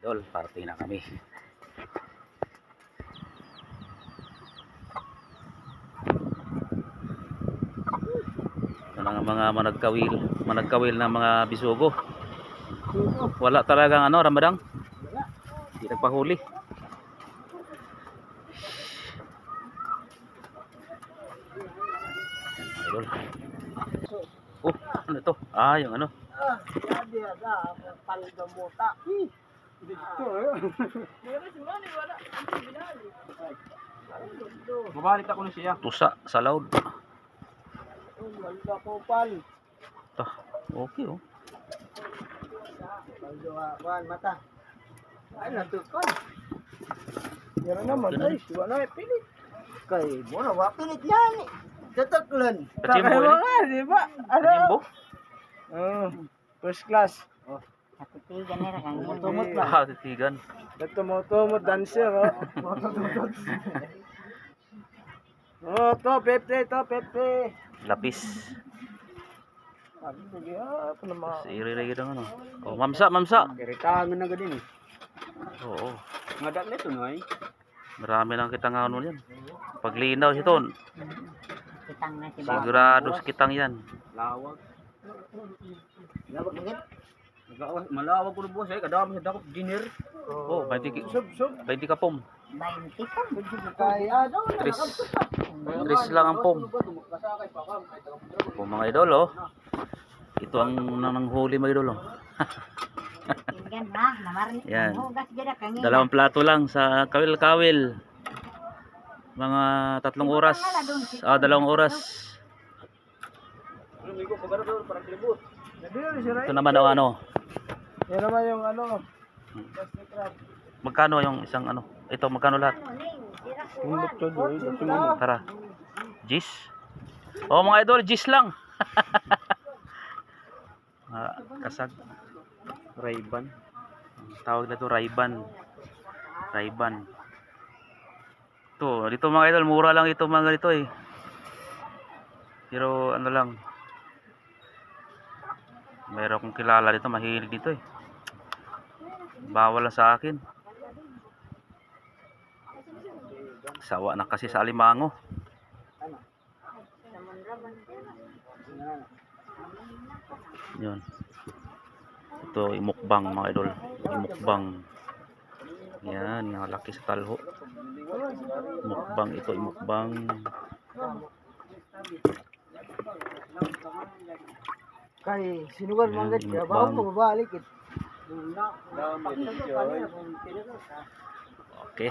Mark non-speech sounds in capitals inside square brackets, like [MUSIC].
Idol, party na kami. Nga mga managkawil, managkawil na mga bisugo. Wala talagang ano, Ramadang? Hindi nagpahuli. Idol. Oh, ano ito? Ah, yung ano? Mabalik ako na siya. Tusa sa loud. Wala ko pal. Ta, okay oh. Wan mata. Ay natukan. Yan naman ay wala ay pilit. Kay mo na wa pilit yan. Tataklan. Kachimbo eh. nga, di ba? Ano? Oh, first class. Katigan na rin, ang mutumot ba? Ah, titigan. Nagtumutumot dancer, oh. oh, to, Pepe, to, Pepe. Lapis. Ah, ano mga... Si Iriray ng ano. Oh, mamsa, mamsa. Kiritangan na gadin eh. Oo. Nga dak nito, no, eh. Marami lang kitang ano yan. Paglinaw si Ton. Kitang na si. Sigurado kitang yan. Lawag. Lawag ngit. Malawag ko na buwas eh. Kadami sa dakop dinner. Oh, 20 ki Sub, sub. 20 ka pom. 20 pa. Kaya daw. Tris. Tris lang ang pom. Po mga idol oh. Ito ang nananghuli mga idol oh. Yan. Dalawang plato lang sa kawil-kawil. Mga tatlong oras. Ah, dalawang oras. Ito naman ang ano. Yan naman yung ano. Plastic wrap. Magkano yung isang ano? Ito magkano lahat? Hulot to doy. Tara. Gis. Oh mga idol, gis lang. [LAUGHS] ah, kasag. Rayban. Tawag na to Rayban. Rayban. To, dito mga idol, mura lang ito mga ganito eh. Pero ano lang. Meron akong kilala dito, mahilig dito eh. Bawal sa akin. Sawa na kasi sa alimango. Yun. Ito, imukbang mga idol. Imukbang. Yan, yung laki sa talho. Mukbang ito, imukbang. Kay sinugan Yan, manggat bang. mo babalik it. Okay.